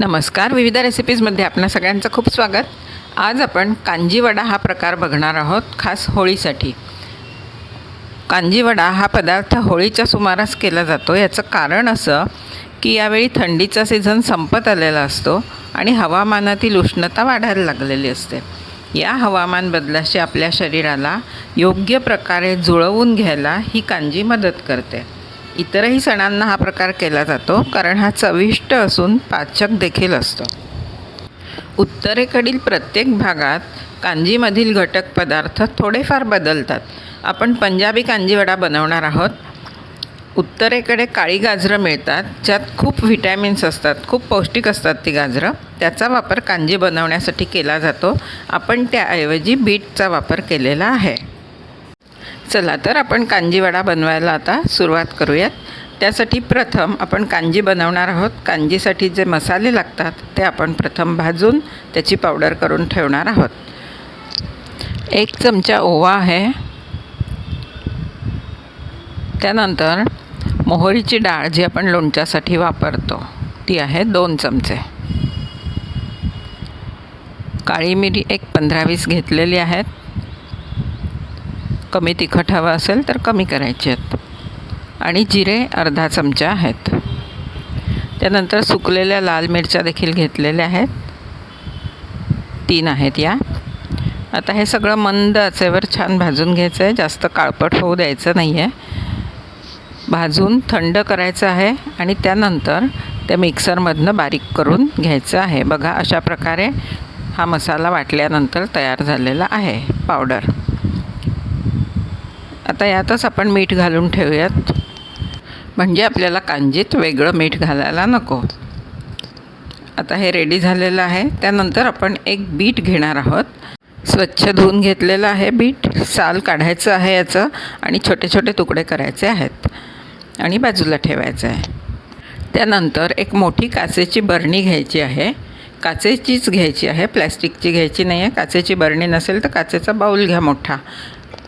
नमस्कार. विविध रेसिपीजमध्ये आपल्या सगळ्यांचं खूप स्वागत. आज आपण कांजीवडा हा प्रकार बघणार आहोत खास होळीसाठी. कांजीवडा हा पदार्थ होळीच्या सुमारास केला जातो. याचं कारण असं की यावेळी थंडीचा सीझन संपत आलेला असतो आणि हवामानातील उष्णता वाढायला लागलेली असते. या हवामान बदलाशी आपल्या शरीराला योग्य प्रकारे जुळवून घ्यायला ही कांजी मदत करते. इतरही सणांना हा प्रकार केला जातो कारण हा चविष्ट असून पाचक देखील असतो. उत्तरेकडील प्रत्येक भागात कांजीमधील घटक पदार्थ थोडेफार बदलतात. आपण पंजाबी कांजीवडा बनवणार आहोत. उत्तरेकडे काळी गाजरं मिळतात ज्यात खूप व्हिटॅमिन्स असतात खूप पौष्टिक असतात ती गाजरं. त्याचा वापर कांजी बनवण्यासाठी केला जातो. आपण त्याऐवजी बीटचा वापर केलेला आहे. चला तर आपण कांजीवडा बनवायला आता सुरुवात करूयात. त्यासाठी प्रथम आपण कांजी बनवणार आहोत. कांजीसाठी जे मसाले लागतात ते आपण प्रथम भाजून त्याची पावडर करून ठेवणार आहोत. एक चमचा ओवा आहे. त्यानंतर मोहरीची डाळ जी आपण लोणच्यासाठी वापरतो ती आहे दोन चमचे. काळी मिरी एक पंधरा वीस घेतलेली आहेत. कमी तिखट हवं असेल तर कमी करायचे आहेत. आणि जिरे अर्धा चमचा आहेत. त्यानंतर सुकलेल्या लाल मिरच्या देखील घेतलेल्या आहेत. तीन आहेत या. आता हे सगळं मंद आचेवर छान भाजून घ्यायचं आहे जास्त काळपट होऊ द्यायचं नाही आहे भाजून थंड करायचं आहे आणि त्यानंतर ते मिक्सरमधनं बारीक करून घ्यायचं आहे. बघा अशा प्रकारे हा मसाला वाटल्यानंतर तयार झालेला आहे. पावडर. आता यातच आपण मीठ घालून ठेवूयात. म्हणजे आपल्याला कांजीत वेगळं मीठ घालायला नको. आता हे रेडी झालेलं आहे. त्यानंतर आपण एक बीट घेणार आहोत. स्वच्छ धुवून घेतलेलं आहे बीट. साल काढायचं आहे याचं आणि छोटे छोटे तुकडे करायचे आहेत. आणि बाजूला ठेवायचं आहे. त्यानंतर एक मोठी काचेची बरणी घ्यायची आहे. काचेचीच घ्यायची आहे. प्लॅस्टिकची घ्यायची नाही आहे काचेची बरणी नसेल तर काचेचा बाऊल घ्या मोठा.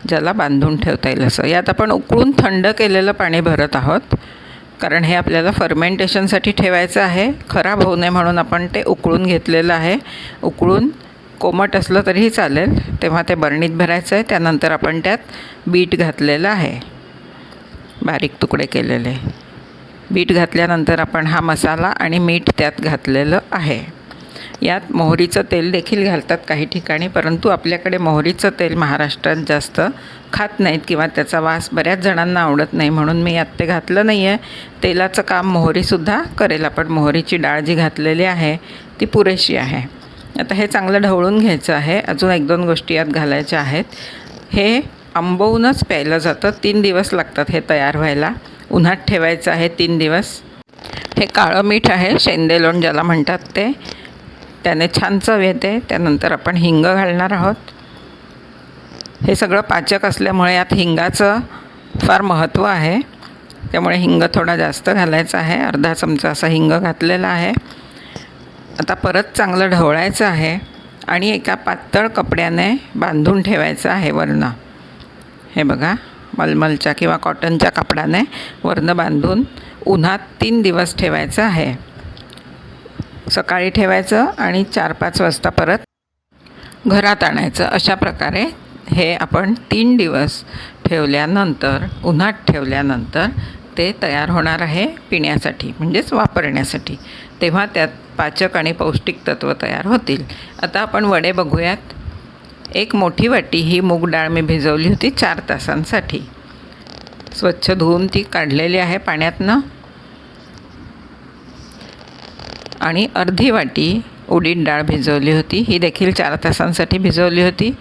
ज्याला बांधून ठेवता येईल असं. यात आपण उकळून थंड केलेलं पाणी भरत आहोत. कारण हे आपल्याला फर्मेंटेशनसाठी ठेवायचं आहे. खराब होऊ नये म्हणून आपण ते उकळून घेतलेलं आहे. उकळून कोमट असलं तरीही चालेल. तेव्हा ते बरणीत भरायचं आहे. त्यानंतर आपण त्यात बीट घातलेलं आहे. बारीक तुकडे केलेले. बीट घातल्यानंतर आपण हा मसाला आणि मीठ त्यात घातलेलं आहे. यात मोहरीचं तेल देखील घालतात काही ठिकाणी परंतु आपल्याकडे मोहरीचं तेल महाराष्ट्रात जास्त खात नाहीत किंवा त्याचा वास बऱ्याच जणांना आवडत नाही. म्हणून मी यात ते घातलं नाही आहे तेलाचं काम मोहरीसुद्धा करेल. आपण मोहरीची डाळ जी घातलेली आहे ती पुरेशी आहे. आता हे चांगलं ढवळून घ्यायचं आहे. अजून एक दोन गोष्टी यात घालायच्या आहेत. हे आंबवूनच प्यायलं जातं. तीन दिवस लागतात हे तयार व्हायला. उन्हात ठेवायचं आहे तीन दिवस. हे काळं मीठ आहे शेंदेलोण ज्याला म्हणतात ते. त्याने छान चव येते. त्यानंतर आपण हिंग घालणार आहोत. हे सगळं पाचक असल्यामुळे यात हिंगाचं फार महत्त्व आहे. त्यामुळे हिंग थोडा जास्त घालायचा आहे. अर्धा चमचा असा हिंग घातलेला आहे. आता परत चांगलं ढवळायचं आहे आणि एका पातळ कपड्याने बांधून ठेवायचं आहे वरनं हे बघा मलमलच्या किंवा कॉटनच्या कपड्याने वरनं बांधून उन्हात तीन दिवस ठेवायचं आहे. सकाळी ठेवायचं आणि चार पाच वाजता परत घरात आणायचं. अशा प्रकारे हे आपण तीन दिवस ठेवल्यानंतर उन्हात ठेवल्यानंतर ते तयार होणार आहे पिण्यासाठी म्हणजेच वापरण्यासाठी. तेव्हा त्यात पाचक आणि पौष्टिक तत्त्व तयार होतील. आता आपण वडे बघूयात. एक मोठी वाटी ही मूग डाळ मी भिजवली होती चार तासांसाठी. स्वच्छ धुवून ती काढलेली आहे पाण्यातनं. आणि अर्धी वाटी उडीद डाळ भिजवली होती. ही देखील चार तासांसाठी भिजवली होती.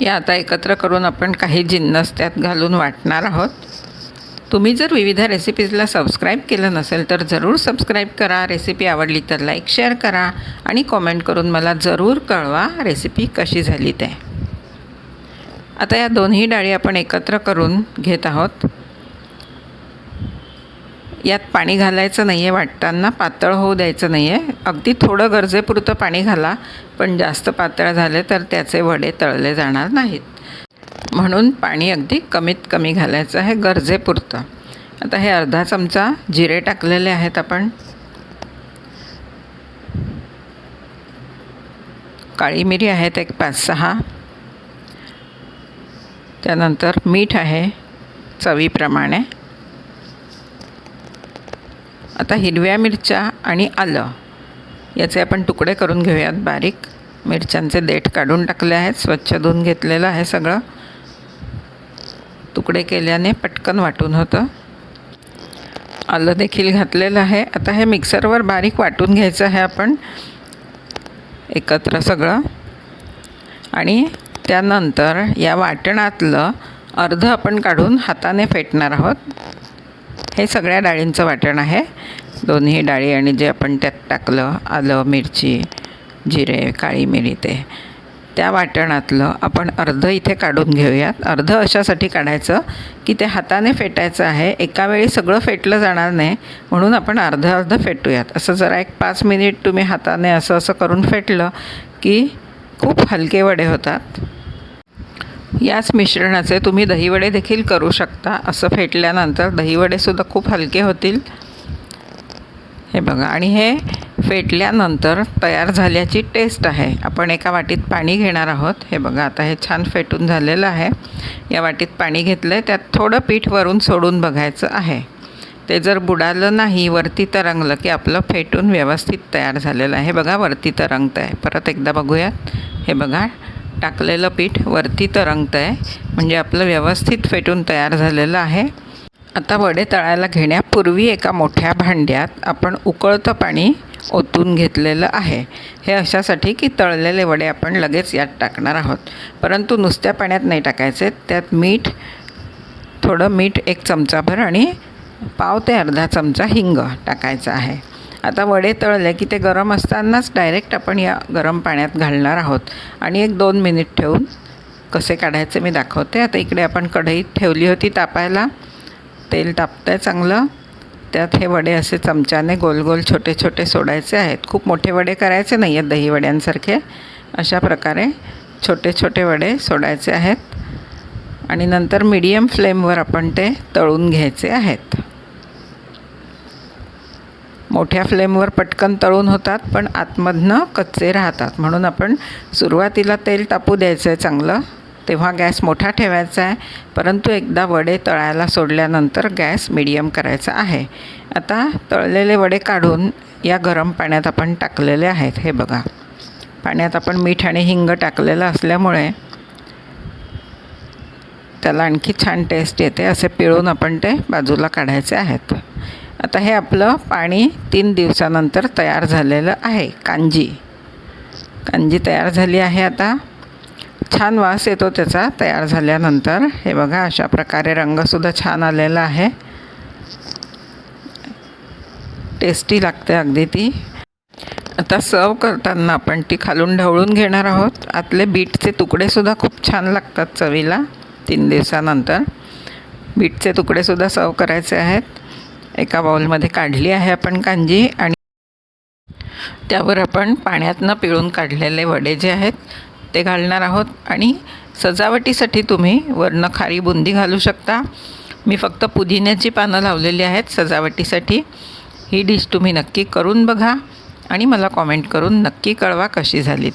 या आता एकत्र करून आपण काही जिन्नस त्यात घालून वाटणार आहोत. तुम्ही जर विविध रेसिपीजला सबस्क्राईब केलं नसेल तर जरूर सबस्क्राईब करा. रेसिपी आवडली तर लाईक शेअर करा आणि कॉमेंट करून मला जरूर कळवा रेसिपी कशी झाली ते. आता या दोन्ही डाळी आपण एकत्र करून घेत आहोत. यात पाणी घालायचं नाही आहे वाटताना पातळ होऊ द्यायचं नाही आहे अगदी थोडं गरजेपुरतं पाणी घाला पण जास्त पातळ झाले तर त्याचे वडे तळले जाणार नाहीत. म्हणून पाणी अगदी कमीत कमी घालायचं आहे गरजेपुरतं. आता हे अर्धा चमचा जिरे टाकलेले आहेत आपण. काळी मिरी आहेत एक पाच सहा. त्यानंतर मीठ आहे चवीप्रमाणे. आता हिरव्या मिरच्या आणि आलं. याचे आपण तुकडे करून घेऊयात बारीक. मिरच्यांचे देठ काढून टाकले आहेत स्वच्छ धुवून घेतलेलं आहे सगळं. तुकडे केल्याने पटकन वाटून होतं. आलं देखील घातलेलं आहे. आता हे मिक्सरवर बारीक वाटून घ्यायचं आहे आपण. एकत्र सगळं. आणि त्यानंतर या वाटणातलं अर्धं आपण काढून हाताने फेटणार आहोत. हे सगळ्या डाळींचं वाटण आहे. दोन्ही डाळी आणि जे आपण त्यात टाकलं आलं मिरची जिरे काळी मिरी ते त्या वाटणातलं आपण अर्धं इथे काढून घेऊयात. अर्धं अशासाठी काढायचं की ते हाताने फेटायचं आहे. एका वेळी सगळं फेटलं जाणार नाही म्हणून आपण अर्ध अर्धं फेटूयात. असं जरा एक पाच मिनिट तुम्ही हाताने असं असं करून फेटलं की खूप हलके वडे होतात. याच मिश्रणाचे तुम्ही दहीवडे देखील करू शकता. असं फेटल्यानंतर दहीवडेसुद्धा खूप हलके होतील. हे बघा आणि हे फेटल्यानंतर तयार झाल्याची टेस्ट आहे. आपण एका वाटीत पाणी घेणार आहोत. हे बघा आता हे छान फेटून झालेलं आहे. या वाटीत पाणी घेतलं आहे त्यात थोडं पीठ वरून सोडून बघायचं आहे. ते जर बुडालं नाही वरती तरंगलं की आपलं फेटून व्यवस्थित तयार झालेलं आहे. बघा वरती तरंगतं आहे परत एकदा बघूयात. हे बघा टाकलेलं पीठ वरती तरंगतं आहे म्हणजे आपलं व्यवस्थित फेटून तयार झालेलं आहे. आता वडे तळायला घेण्यापूर्वी एका मोठ्या भांड्यात आपण उकळतं पाणी ओतून घेतलेलं आहे. हे अशासाठी की तळलेले वडे आपण लगेच यात टाकणार आहोत. परंतु नुसत्या पाण्यात नाही टाकायचे. त्यात मीठ थोडं मीठ एक चमचाभर आणि पाव ते अर्धा चमचा हिंग टाकायचा आहे. आता वडे तळले की ते गरम असतानाच डायरेक्ट आपण या गरम पाण्यात घालणार आहोत. आणि एक दोन मिनिट ठेवून कसे काढायचे मी दाखवते. आता इकडे आपण कढईत ठेवली होती तापायला. तेल तापतं आहे चांगलं. त्यात हे वडे असे चमच्याने गोल गोल छोटे छोटे सोडायचे आहेत. खूप मोठे वडे करायचे नाही आहेत दही वड्यांसारखे. अशा प्रकारे छोटे छोटे वडे सोडायचे आहेत. आणि नंतर मीडियम फ्लेमवर आपण ते तळून घ्यायचे आहेत. मोठ्या फ्लेमवर पटकन तळून होतात पण आतमधनं कच्चे राहतात. म्हणून आपण सुरुवातीला तेल तापू द्यायचं आहे चांगलं. तेव्हा गॅस मोठा ठेवायचा आहे. परंतु एकदा वडे तळायला सोडल्यानंतर गॅस मिडियम करायचा आहे. आता तळलेले वडे काढून या गरम पाण्यात आपण टाकलेले आहेत. हे बघा. पाण्यात आपण मीठ आणि हिंग टाकलेलं असल्यामुळे त्याला आणखी छान टेस्ट येते. असे पिळून आपण ते बाजूला काढायचे आहेत. आता हे आपलं पाणी तीन दिवसानंतर तयार झालेलं आहे कांजी. कांजी तयार झाली आहे आता. छान वास येतो त्याचा तयार झाल्यानंतर. हे बघा अशा प्रकारे रंगसुद्धा छान आलेला आहे. टेस्टी लागते अगदी ती. आता सर्व करताना आपण ती खालून ढवळून घेणार आहोत. आतले बीटचे तुकडेसुद्धा खूप छान लागतात चवीला तीन दिवसानंतर. बीटचे तुकडेसुद्धा सर्व करायचे आहेत. एका बाउलमध्ये काढली आहे आपण कांजी आणि त्यावर आपण पाण्यातनं पिळून काढलेले वडे जे आहेत ते घालणार आहोत. आणि सजावटीसाठी तुम्ही वरनं खारी बुंदी घालू शकता. मी फक्त पुदिन्याची पानं लावलेली आहेत सजावटीसाठी. ही डिश तुम्ही नक्की करून बघा आणि मला कॉमेंट करून नक्की कळवा कशी झाली ते.